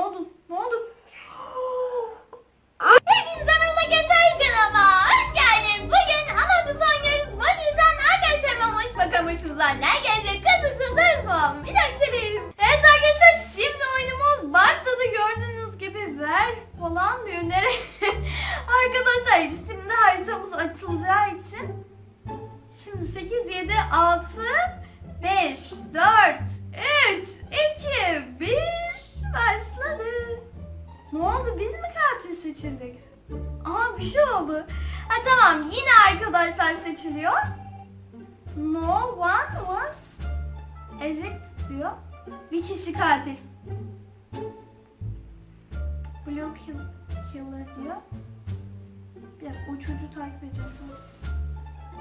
oldu? Ne oldu? Hepinize merhaba geçer kanalıma. Hoş geldiniz. Bugün Us oynuyoruz. Bu yüzden arkadaşlarıma hoş bakalım başımıza ne gelecek. Kızırsınız mı? Bir dakika içeriğim. Evet arkadaşlar şimdi oyunumuz başladı. Gördüğünüz gibi ver falan diyor. Nereye? arkadaşlar şimdi haritamız açılacağı için Şimdi 8, 7, 6, 5, 4, 3, 2, 1 başladı. Ne oldu? Biz mi katil seçildik? Aa bir şey oldu. Ha tamam yine arkadaşlar seçiliyor. No one was ejected diyor. Bir kişi katil. Blue kill, killer diyor. Bir dakika çocuğu takip edeceğim.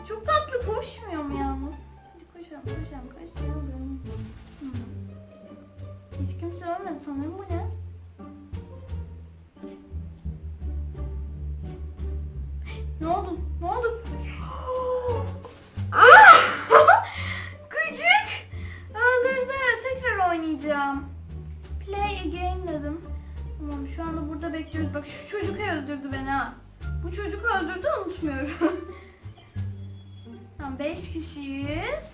Çok tatlı koşmuyor mu yalnız? Hadi koşalım koşalım koşalım. Sanırım bu ne? Ne! Öldürdü. Tekrar oynayacağım. Play again dedim. Tamam şu anda burada bekliyoruz. Bak şu çocuk öldürdü beni ha. Bu çocuk öldürdü unutmuyorum. tamam 5 kişiyiz.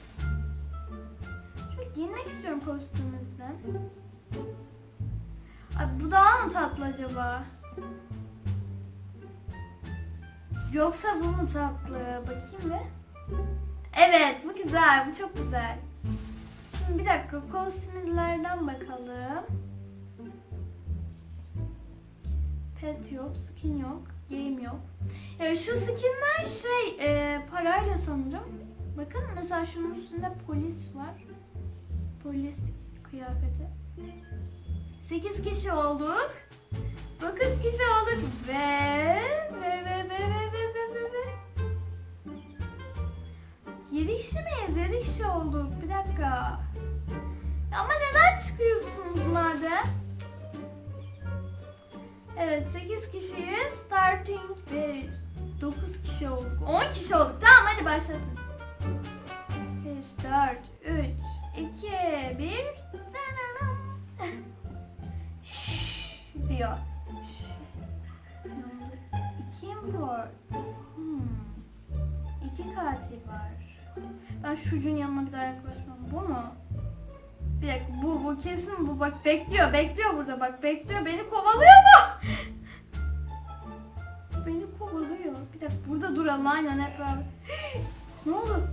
Şöyle giyinmek istiyorum kostümümüzden. Ay bu daha mı tatlı acaba? Yoksa bu mu tatlı? Bakayım bir. Evet bu güzel. Bu çok güzel. Şimdi bir dakika kostümlerden bakalım. Pet yok, skin yok, game yok. Ya şu skinler şey e, parayla sanırım. Bakın mesela şunun üstünde polis var. Polis kıyafeti. 8 kişi olduk. 9 kişi olduk ve ve ve ve ve ve ve ve ve 7 kişi miyiz? 7 kişi olduk. Bir dakika. Ama neden çıkıyorsunuz madem? Evet 8 kişiyiz. Starting 5 9 kişi olduk. 10 kişi olduk. Tamam hadi başlatın. 5 4 3 diyor. İki import. Hmm. İki katil var. Ben şucun yanına bir daha yaklaşmam. Bu mu? Bir dakika bu bu kesin bu bak bekliyor bekliyor burada bak bekliyor beni kovalıyor mu? beni kovalıyor. Bir dakika burada duralım aynen hep beraber. ne oldu?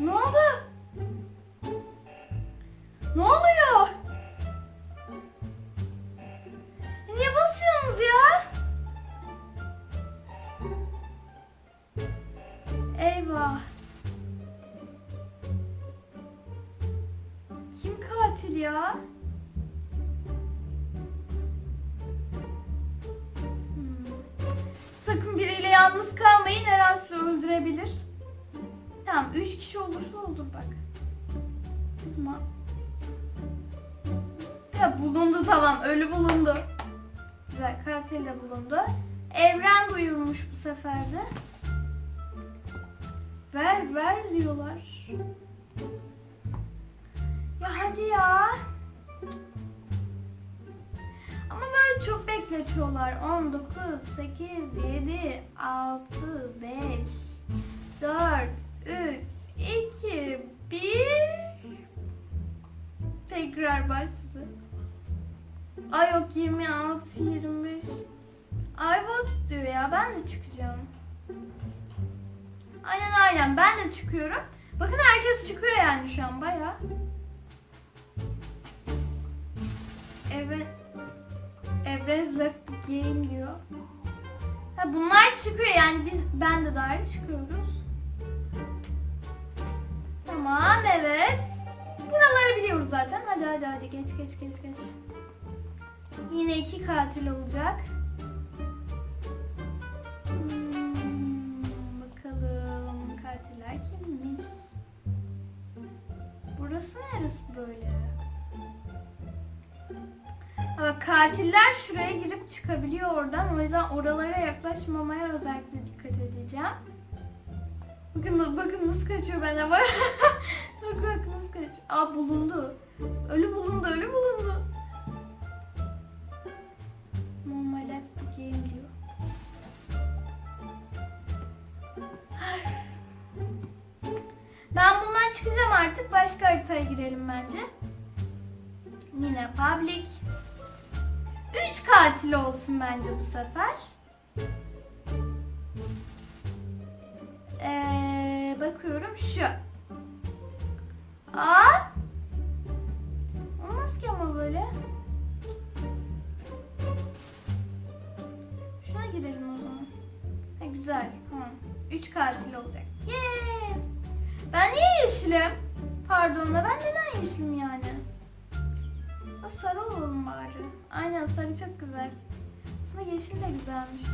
Ne oldu? Ne oluyor? Yalnız kalmayın. Sizi öldürebilir. Tamam, üç kişi olursa olur bak. Kızma. Ya bulundu tamam, ölü bulundu. Güzel, katil de bulundu. Evren duyulmuş bu sefer de. Ver ver diyorlar. Ya hadi ya. Böyle çok bekletiyorlar. 19, 8, 7, 6, 5, 4, 3, 2, 1. Tekrar başladı. Ay yok 26, 25. Ay bot diyor ya ben de çıkacağım. Aynen aynen ben de çıkıyorum. Bakın herkes çıkıyor yani şu an baya. Evren Evren left game diyor. Ha bunlar çıkıyor yani biz ben de dahil çıkıyoruz. Tamam evet. Buraları biliyoruz zaten. Hadi hadi hadi geç geç geç geç. Yine iki katil olacak. katiller şuraya girip çıkabiliyor oradan. O yüzden oralara yaklaşmamaya özellikle dikkat edeceğim. Bakın, bakın nasıl kaçıyor benden. bak bak nasıl kaçıyor. Aa bulundu. Ölü bulundu, ölü bulundu. Normal Normale game diyor. Ben bundan çıkacağım artık. Başka haritaya girelim bence. Yine public. Üç katil olsun bence bu sefer. Ee, bakıyorum şu. Aa! Olmaz ki ama böyle. Şuna girelim o zaman. Ha, güzel. Tamam. Üç katil olacak. Yes! Ben niye yeşilim? Pardon da ben neden yeşilim yani? Sarı olalım bari. Aynen sarı çok güzel. Aslında yeşil de güzelmiş.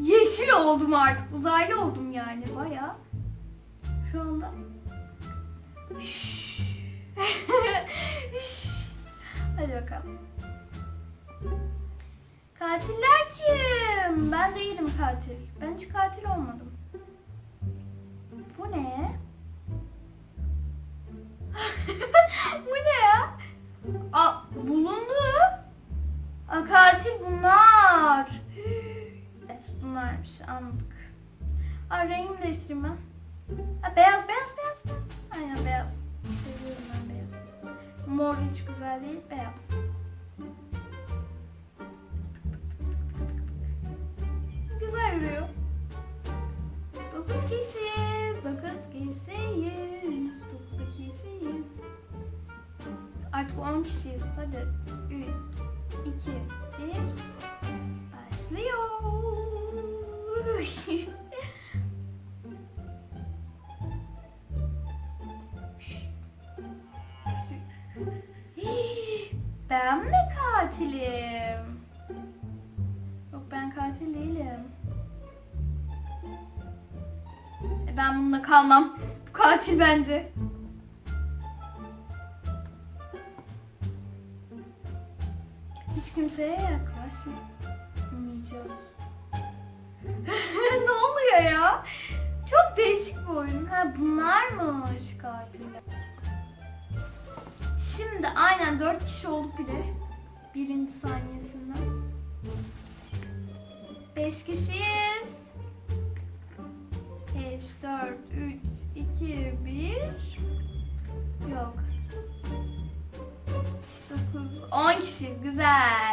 Yeşil oldum artık. Uzaylı oldum yani baya. Şu anda. Şşş. Şşş. Hadi bakalım. Katiller kim? Ben değilim katil. Ben hiç katil olmadım. Bu ne? Bu ne ya? Aa, bulundu. Aa, katil bunlar. Evet bunlarmış anladık. Aa, rengimi değiştireyim ben. Ha, beyaz beyaz beyaz beyaz. Aynen beyaz. Seviyorum ben beyaz. Mor hiç güzel değil beyaz. Güzel yürüyor. 9 kişiyiz. Artık 10 kişiyiz. Hadi. 3, 2, 1. Başlıyor. Ben mi katilim? Yok ben katil değilim. E, ben bununla kalmam. Bu katil bence. Kimseye yaklaşmayacağız. ne oluyor ya? Çok değişik bir oyun. Ha bunlarmış katiller. Şimdi aynen 4 kişi olduk bile. Birinci saniyesinden. 5 kişiyiz. 5, 4, 3, 2, 1. Yok. 9, 10 kişiyiz. Güzel.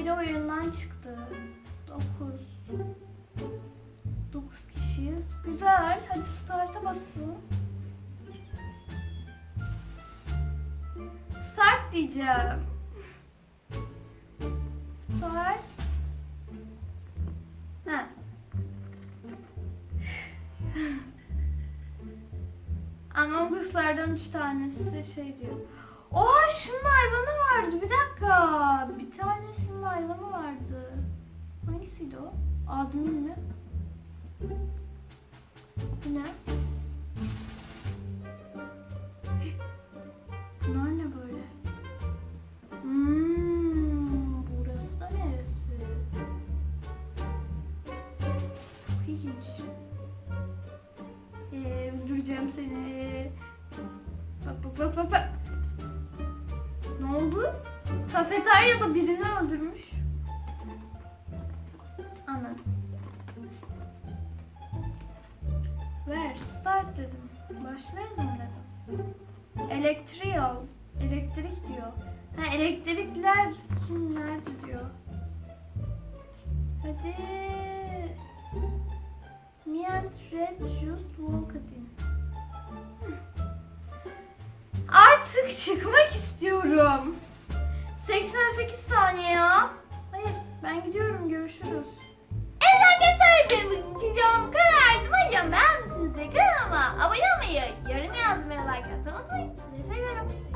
Biri oyundan çıktı. 9 9 kişiyiz. Güzel. Hadi start'a basın. Start diyeceğim. Start. Ha. Ama kızlardan üç tanesi şey diyor. Oha şunun hayvanı vardı. Bir dakika. Bir tanesinin hayvanı vardı. Hangisiydi o? Admin mi? Ne? Bunlar ne böyle? Hmm, burası da neresi? Çok ilginç. Ee, öldüreceğim seni. Bak bak bak bak bak. Ne oldu? Kafeteryada birini öldürmüş. Anladım. Ver, start dedim. Başlayalım dedim. Elektriği al. Elektrik diyor. Ha elektrikler kim nerede diyor. Hadi. Me and Red just walked in. Artık çıkmak istiyorum. 88 saniye ya. Hayır ben gidiyorum görüşürüz. Evet arkadaşlar benim videom bu kadardı. Umarım beğenmişsinizdir. Kanalıma abone olmayı, yorum yazmayı, like atmayı unutmayın. Sizi